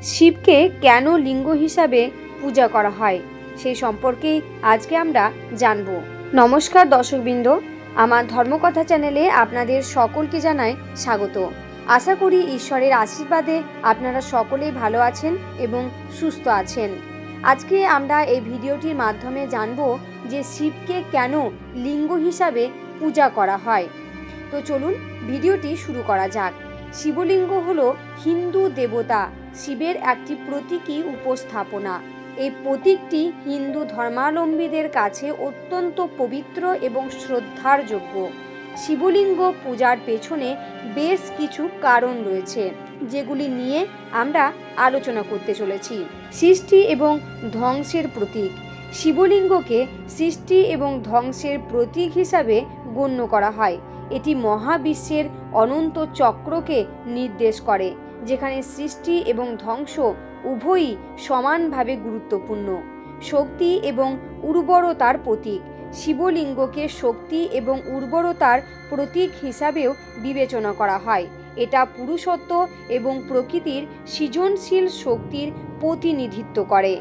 শিবকে কেন লিঙ্গ হিসাবে পূজা করা হয়, সেই সম্পর্কেই আজকে আমরা জানব। নমস্কার দর্শকবৃন্দ, আমার ধর্মকথা চ্যানেলে আপনাদের সকলকে জানাই স্বাগত। আশা করি ঈশ্বরের আশীর্বাদে আপনারা সকলেই ভালো আছেন এবং সুস্থ আছেন। আজকে আমরা এই ভিডিওটির মাধ্যমে জানব যে শিবকে কেন লিঙ্গ হিসাবে পূজা করা হয়। তো চলুন ভিডিওটি শুরু করা যাক। শিবলিঙ্গ হলো হিন্দু দেবতা শিবের একটি প্রতীকী উপস্থাপনা। এই প্রতীকটি হিন্দু ধর্মাবলম্বীদের কাছে অত্যন্ত পবিত্র এবং শ্রদ্ধার যোগ্য। শিবলিঙ্গ পূজার পেছনে বেশ কিছু কারণ রয়েছে, যেগুলি নিয়ে আমরা আলোচনা করতে চলেছি। সৃষ্টি এবং ধ্বংসের প্রতীক। শিবলিঙ্গকে সৃষ্টি এবং ধ্বংসের প্রতীক হিসাবে গণ্য করা হয়। এটি মহাবিশ্বের অনন্ত চক্রকে নির্দেশ করে। যেখানে সৃষ্টি এবং ধ্বংস উভয়ই সমানভাবে গুরুত্বপূর্ণ। শক্তি এবং উর্বরতার প্রতীক। শিবলিঙ্গকে শক্তি এবং উর্বরতার প্রতীক হিসাবেও বিবেচনা করা হয়। এটা পুরুষত্ব এবং প্রকৃতির সৃজনশীল শক্তির প্রতিনিধিত্ব করে।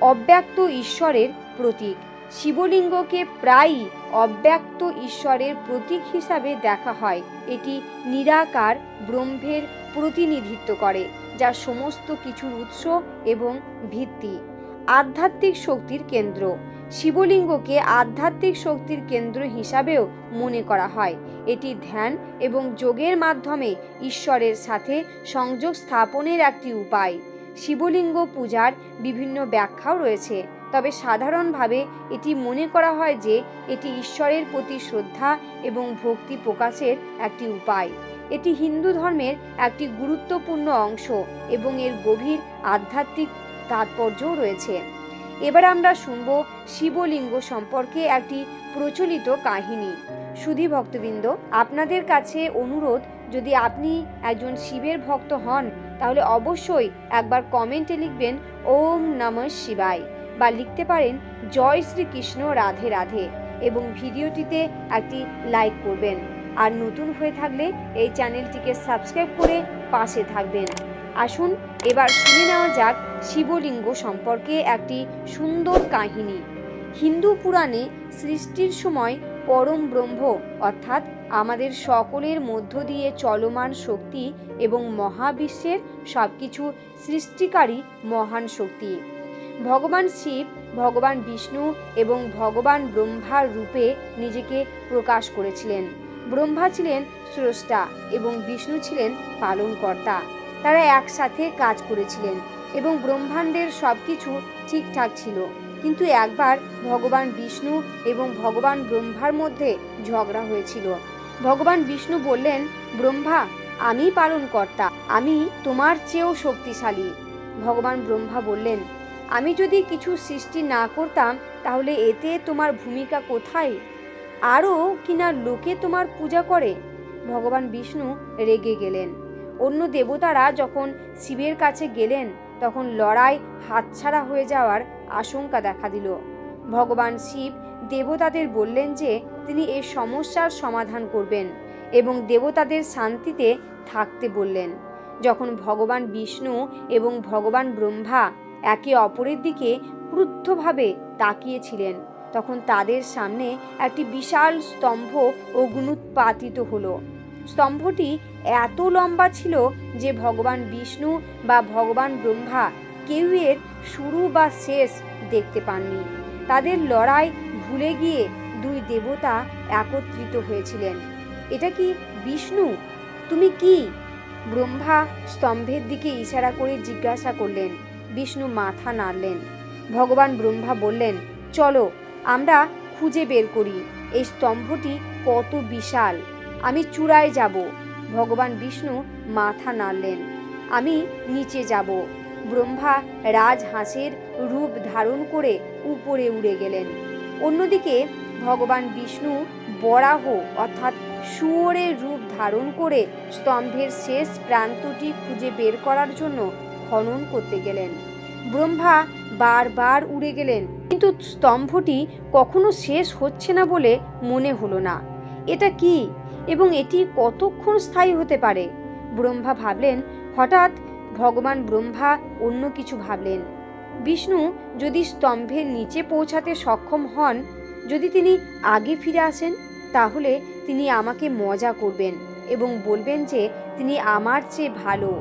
অব্যক্ত ঈশ্বরের প্রতীক। শিবলিঙ্গকে প্রায়ই অব্যক্ত ঈশ্বরের প্রতীক হিসাবে দেখা হয়। এটি নিরাকার ব্রহ্মের প্রতিনিধিত্ব করে, যা সমস্ত কিছুর উৎস এবং ভিত্তি। আধ্যাত্মিক শক্তির কেন্দ্র। শিবলিঙ্গকে আধ্যাত্মিক শক্তির কেন্দ্র হিসাবেও মনে করা হয়। এটি ধ্যান এবং যোগের মাধ্যমে ঈশ্বরের সাথে সংযোগ স্থাপনের একটি উপায়। শিবলিঙ্গ পূজার বিভিন্ন ব্যাখ্যাও রয়েছে। তবে সাধারণভাবে এটি মনে করা হয় যে এটি ঈশ্বরের প্রতি শ্রদ্ধা এবং ভক্তি প্রকাশের একটি উপায়। এটি হিন্দু ধর্মের একটি গুরুত্বপূর্ণ অংশ এবং এর গভীর আধ্যাত্মিক তাৎপর্যও রয়েছে। এবার আমরা শুনব শিবলিঙ্গ সম্পর্কে একটি প্রচলিত কাহিনী। সুধী ভক্তবৃন্দ, আপনাদের কাছে অনুরোধ, যদি আপনি একজন শিবের ভক্ত হন, তাহলে অবশ্যই একবার কমেন্টে লিখবেন, ওম নমঃ শিবায়। বা লিখতে পারেন জয় শ্রীকৃষ্ণ রাধে রাধে এবং ভিডিওটিতে একটি লাইক করবেন। আর নতুন হয়ে থাকলে এই চ্যানেলটিকে সাবস্ক্রাইব করে পাশে থাকবেন। আসুন, এবার শুনে নেওয়া যাক শিবলিঙ্গ সম্পর্কে একটি সুন্দর কাহিনী। হিন্দু পুরাণে সৃষ্টির সময় পরম ব্রহ্ম, অর্থাৎ আমাদের সকলের মধ্য দিয়ে চলমান শক্তি এবং মহাবিশ্বের সবকিছু সৃষ্টিকারী মহান শক্তি। ভগবান শিব, ভগবান বিষ্ণু এবং ভগবান ব্রহ্মার রূপে নিজেকে প্রকাশ করেছিলেন। ব্রহ্মা ছিলেন স্রষ্টা এবং বিষ্ণু ছিলেন পালনকর্তা। তারা একসাথে কাজ করেছিলেন এবং ব্রহ্মাণ্ডের সব কিছু ঠিকঠাক ছিল। কিন্তু একবার ভগবান বিষ্ণু এবং ভগবান ব্রহ্মার মধ্যে ঝগড়া হয়েছিল। ভগবান বিষ্ণু বললেন, ব্রহ্মা আমি পালনকর্তা, আমি তোমার চেয়েও শক্তিশালী। ভগবান ব্রহ্মা বললেন আমি যদি কিছু সৃষ্টি না করতাম, তাহলে এতে তোমার ভূমিকা কোথায়? আরও কিনা লোকে তোমার পূজা করে? ভগবান বিষ্ণু রেগে গেলেন। অন্য দেবতারা যখন শিবের কাছে গেলেন, তখন লড়াই হাতছাড়া হয়ে যাওয়ার আশঙ্কা দেখা দিল। ভগবান শিব দেবতাদের বললেন যে, তিনি এই সমস্যার সমাধান করবেন এবং দেবতাদের শান্তিতে থাকতে বললেন। যখন ভগবান বিষ্ণু এবং ভগবান ব্রহ্মা একে অপরের দিকে ক্রুদ্ধভাবে তাকিয়েছিলেন। তখন তাদের সামনে একটি বিশাল স্তম্ভ অগ্নুৎপাতিত হলো। স্তম্ভটি এত লম্বা ছিল যে ভগবান বিষ্ণু বা ভগবান ব্রহ্মা কেউ এর শুরু বা শেষ দেখতে পাননি। তাদের লড়াই ভুলে গিয়ে দুই দেবতা একত্রিত হয়েছিলেন। এটা কি বিষ্ণু? তুমি কি? ব্রহ্মা স্তম্ভের দিকে ইশারা করে জিজ্ঞাসা করলেন। বিষ্ণু মাথা নাড়লেন। ভগবান ব্রহ্মা বললেন, চলো, আমরা খুঁজে বের করি। এই স্তম্ভটি কত বিশাল। আমি চূড়ায় যাব। ভগবান বিষ্ণু মাথা নাড়লেন। আমি নিচে যাব। ব্রহ্মা রাজহাঁসের রূপ ধারণ করে উপরে উড়ে গেলেন। অন্যদিকে ভগবান বিষ্ণু বরাহ অর্থাৎ শুয়োরের রূপ ধারণ করে স্তম্ভের শেষ প্রান্তটি খুঁজে বের করার জন্য খনন করতে গেলেন। ব্রহ্মা বারবার উড়ে গেলেন। কিন্তু স্তম্ভটি কখনো শেষ হচ্ছে না বলে মনে হলো না। এটা কি? এবং এটি কতক্ষণ স্থায়ী হতে পারে? ব্রহ্মা ভাবলেন। হঠাৎ ভগবান ব্রহ্মা অন্য কিছু ভাবলেন। বিষ্ণু যদি স্তম্ভের নিচে পৌঁছাতে সক্ষম হন, যদি তিনি আগে ফিরে আসেন, তাহলে তিনি আমাকে মজা করবেন এবং বলবেন যে তিনি আমার চেয়ে ভালো।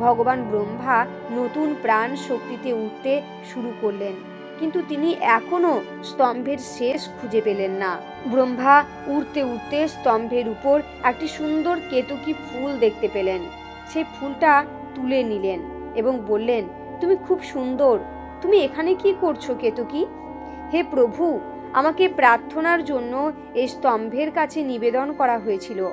ভগবান ব্রহ্মা নতুন প্রাণ শক্তিতে উঠতে শুরু করলেন। কিন্তু তিনি এখনও স্তম্ভের শেষ খুঁজে পেলেন না। ব্রহ্মা উড়তে উড়তে স্তম্ভের উপর একটি সুন্দর কেতকী ফুল দেখতে পেলেন। সেই ফুলটা তুলে নিলেন এবং বললেন, তুমি খুব সুন্দর। তুমি এখানে কি করছ কেতকী? হে প্রভু, আমাকে প্রার্থনার জন্য এই স্তম্ভের কাছে নিবেদন করা হয়েছিল।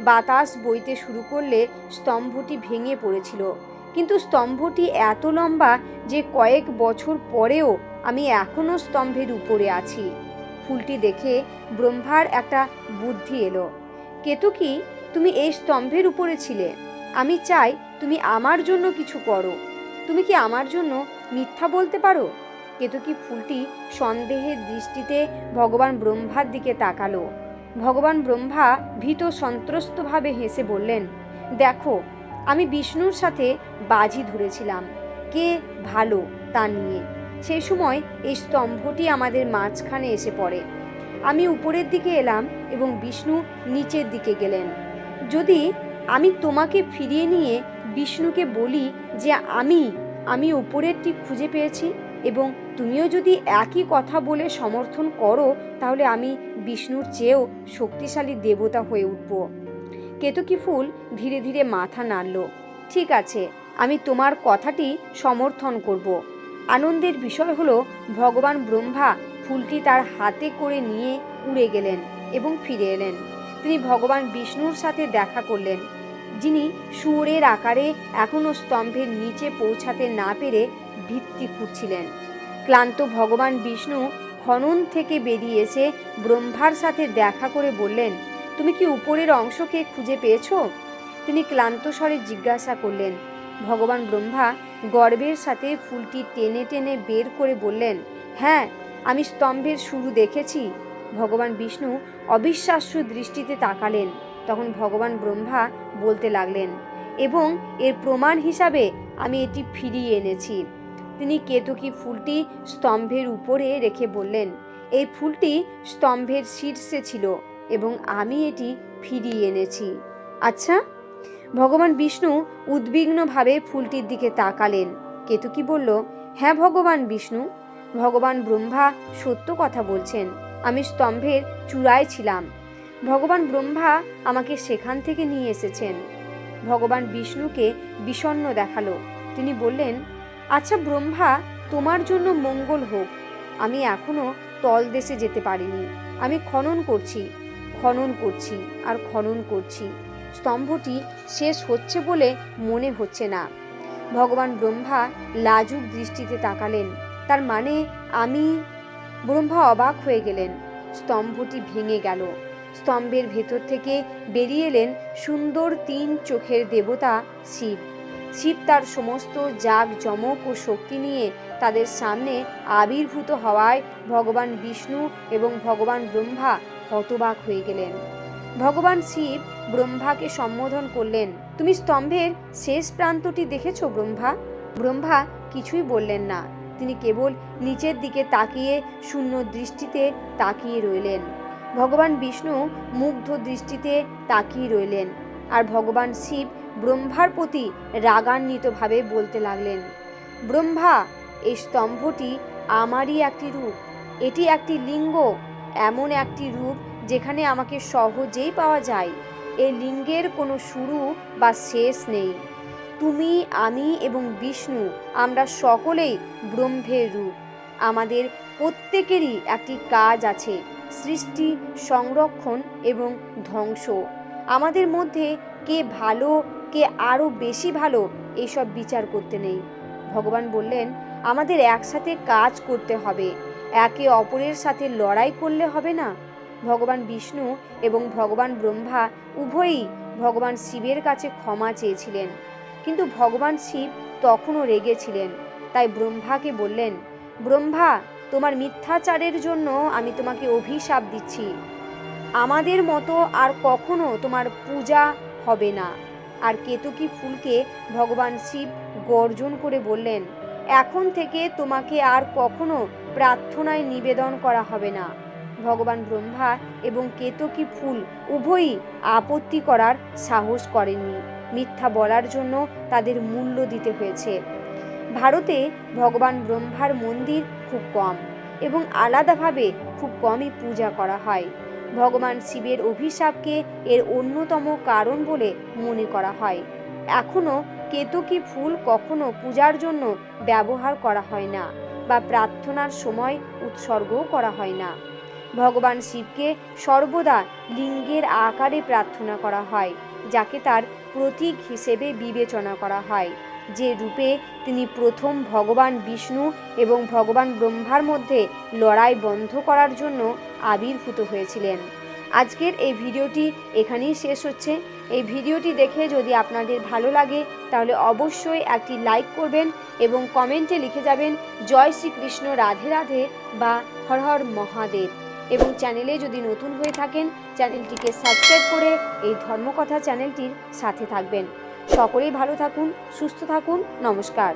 বাতাস বইতে শুরু করলে স্তম্ভটি ভেঙে পড়েছিল। কিন্তু স্তম্ভটি এত লম্বা যে কয়েক বছর পরেও আমি এখনও স্তম্ভের উপরে আছি। ফুলটি দেখে ব্রহ্মার একটা বুদ্ধি এলো। কেতকী তুমি এই স্তম্ভের উপরে ছিলে। আমি চাই তুমি আমার জন্য কিছু করো। তুমি কি আমার জন্য মিথ্যা বলতে পারো? কেতকী ফুলটি সন্দেহের দৃষ্টিতে ভগবান ব্রহ্মার দিকে তাকালো। ভগবান ব্রহ্মা ভীত সন্ত্রস্তভাবে হেসে বললেন, দেখো, আমি বিষ্ণুর সাথে বাজি ধরেছিলাম। কে ভালো তা নিয়ে? সেই সময় এই স্তম্ভটি আমাদের মাঝখানে এসে পড়ে। আমি উপরের দিকে এলাম এবং বিষ্ণু নিচের দিকে গেলেন। যদি আমি তোমাকে ফিরিয়ে নিয়ে বিষ্ণুকে বলি যে আমি আমি উপরেরটি খুঁজে পেয়েছি এবং তুমিও যদি একই কথা বলে সমর্থন করো, তাহলে আমি বিষ্ণুর চেয়েও শক্তিশালী দেবতা হয়ে উঠব। কেতকী ফুল ধীরে ধীরে মাথা নাড়ল, ঠিক আছে, আমি তোমার কথাটি সমর্থন করব। আনন্দের বিষয় হলো, ভগবান ব্রহ্মা ফুলটি তার হাতে করে নিয়ে উড়ে গেলেন এবং ফিরে এলেন। তিনি ভগবান বিষ্ণুর সাথে দেখা করলেন, যিনি সুরের আকারে এখনও স্তম্ভের নিচে পৌঁছাতে না পেরে ভিত্তি খুঁড়ছিলেন। ক্লান্ত ভগবান বিষ্ণু খনন থেকে বেরিয়ে এসে ব্রহ্মার সাথে দেখা করে বললেন, তুমি কি উপরের অংশকে খুঁজে পেয়েছ? তিনি ক্লান্ত স্বরে জিজ্ঞাসা করলেন, ভগবান ব্রহ্মা গর্বের সাথে ফুলটি টেনে টেনে বের করে বললেন হ্যাঁ আমি স্তম্ভের শুরু দেখেছি। ভগবান বিষ্ণু অবিশ্বাস্য দৃষ্টিতে তাকালেন। তখন ভগবান ব্রহ্মা বলতে লাগলেন, এবং এর প্রমাণ হিসাবে আমি এটি ফিরিয়ে এনেছি। তিনি কেতকী ফুলটি স্তম্ভের উপরে রেখে বললেন এই ফুলটি স্তম্ভের শীর্ষে ছিল এবং আমি এটি ফিরিয়ে এনেছি। আচ্ছা। ভগবান বিষ্ণু উদ্বিগ্নভাবে ফুলটির দিকে তাকালেন। কেতকী বলল হ্যাঁ ভগবান বিষ্ণু, ভগবান ব্রহ্মা সত্য কথা বলছেন, আমি স্তম্ভের চূড়ায় ছিলাম। ভগবান ব্রহ্মা আমাকে সেখান থেকে নিয়ে এসেছেন। ভগবান বিষ্ণুকে বিষণ্ণ দেখাল। তিনি বললেন আচ্ছা ব্রহ্মা, তোমার জন্য মঙ্গল হোক। আমি এখনও তলদেশে যেতে পারিনি। আমি খনন করছি খনন করছি আর খনন করছি। স্তম্ভটি শেষ হচ্ছে বলে মনে হচ্ছে না। ভগবান ব্রহ্মা লাজুক দৃষ্টিতে তাকালেন। তার মানে আমি, ব্রহ্মা অবাক হয়ে গেলেন। স্তম্ভটি ভেঙে গেল। স্তম্ভের ভেতর থেকে বেরিয়ে এলেন সুন্দর তিন চোখের দেবতা শিব। শিব তার সমস্ত জাগ জমক ও শক্তি নিয়ে তাদের সামনে আবির্ভূত হওয়ায় ভগবান বিষ্ণু এবং ভগবান ব্রহ্মা হতবাক হয়ে গেলেন। ভগবান শিব ব্রহ্মাকে সম্বোধন করলেন, তুমি স্তম্ভের শেষ প্রান্তটি দেখেছ ব্রহ্মা? ব্রহ্মা কিছুই বললেন না, তিনি কেবল নিচের দিকে তাকিয়ে শূন্য দৃষ্টিতে তাকিয়ে রইলেন। ভগবান বিষ্ণু মুগ্ধ দৃষ্টিতে তাকিয়ে রইলেন, আর ভগবান শিব ব্রহ্মার প্রতি রাগান্বিতভাবে বলতে লাগলেন, ব্রহ্মা এই স্তম্ভটি আমারই একটি রূপ। এটি একটি লিঙ্গ, এমন একটি রূপ যেখানে আমাকে সহজেই পাওয়া যায়। এই লিঙ্গের কোনো শুরু বা শেষ নেই। তুমি, আমি এবং বিষ্ণু, আমরা সকলেই ব্রহ্মের রূপ। আমাদের প্রত্যেকেরই একটি কাজ আছে, সৃষ্টি, সংরক্ষণ এবং ধ্বংস। আমাদের মধ্যে কে ভালো কে আরও বেশি ভালো এইসব বিচার করতে নেই। ভগবান বললেন, আমাদের একসাথে কাজ করতে হবে। একে অপরের সাথে লড়াই করলে হবে না। ভগবান বিষ্ণু এবং ভগবান ব্রহ্মা উভয়ই ভগবান শিবের কাছে ক্ষমা চেয়েছিলেন। কিন্তু ভগবান শিব তখনও রেগেছিলেন। তাই ব্রহ্মাকে বললেন, ব্রহ্মা, তোমার মিথ্যাচারের জন্য আমি তোমাকে অভিশাপ দিচ্ছি। আমাদের মতো আর কখনো তোমার পূজা হবে না। আর কেতকী ফুলকে ভগবান শিব গর্জন করে বললেন, এখন থেকে তোমাকে আর কখনো প্রার্থনায় নিবেদন করা হবে না। ভগবান ব্রহ্মা এবং কেতকী ফুল উভয়ই আপত্তি করার সাহস করেননি। মিথ্যা বলার জন্য তাদের মূল্য দিতে হয়েছে। ভারতে ভগবান ব্রহ্মার মন্দির খুব কম এবং আলাদাভাবে খুব কমই পূজা করা হয়। ভগবান শিবের অভিশাপকে এর অন্যতম কারণ বলে মনে করা হয়। এখনও কেতকী ফুল কখনো পূজার জন্য ব্যবহার করা হয় না বা প্রার্থনার সময় উৎসর্গও করা হয় না। ভগবান শিবকে সর্বদা লিঙ্গের আকারে প্রার্থনা করা হয়, যাকে তার প্রতীক হিসেবে বিবেচনা করা হয়। যে রূপে তিনি প্রথম ভগবান বিষ্ণু এবং ভগবান ব্রহ্মার মধ্যে লড়াই বন্ধ করার জন্য আবির্ভূত হয়েছিলেন। আজকের এই ভিডিওটি এখানেই শেষ হচ্ছে। এই ভিডিওটি দেখে যদি আপনাদের ভালো লাগে, তাহলে অবশ্যই একটি লাইক করবেন এবং কমেন্টে লিখে যাবেন, জয় শ্রীকৃষ্ণ, রাধে রাধে বা হর হর মহাদেব এবং চ্যানেলে যদি নতুন হয়ে থাকেন, চ্যানেলটিকে সাবস্ক্রাইব করে এই ধর্মকথা চ্যানেলটির সাথে থাকবেন। সকলেই ভালো থাকুন, সুস্থ থাকুন। নমস্কার।